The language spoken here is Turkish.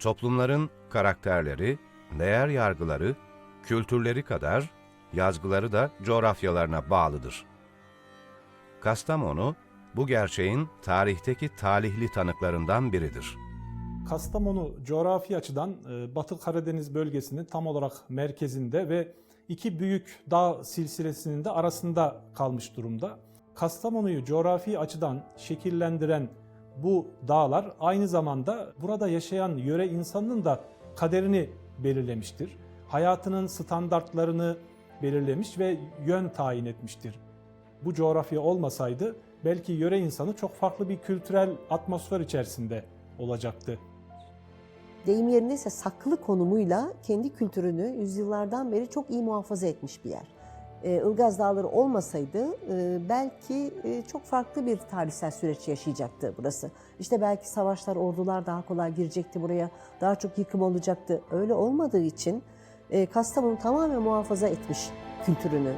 Toplumların karakterleri, değer yargıları, kültürleri kadar yazgıları da coğrafyalarına bağlıdır. Kastamonu, bu gerçeğin tarihteki talihli tanıklarından biridir. Kastamonu coğrafi açıdan e, Batı Karadeniz bölgesinin tam olarak merkezinde ve iki büyük dağ silsilesinin de arasında kalmış durumda. Kastamonu'yu coğrafi açıdan şekillendiren bu dağlar aynı zamanda burada yaşayan yöre insanının da kaderini belirlemiştir. Hayatının standartlarını belirlemiş ve yön tayin etmiştir. Bu coğrafya olmasaydı belki yöre insanı çok farklı bir kültürel atmosfer içerisinde olacaktı. deyim yerindeyse saklı konumuyla kendi kültürünü yüzyıllardan beri çok iyi muhafaza etmiş bir yer. Ee, Ilgaz Dağları olmasaydı e, belki e, çok farklı bir tarihsel süreç yaşayacaktı burası. İşte belki savaşlar, ordular daha kolay girecekti buraya, daha çok yıkım olacaktı. Öyle olmadığı için e, Kastamonu tamamen muhafaza etmiş kültürünü,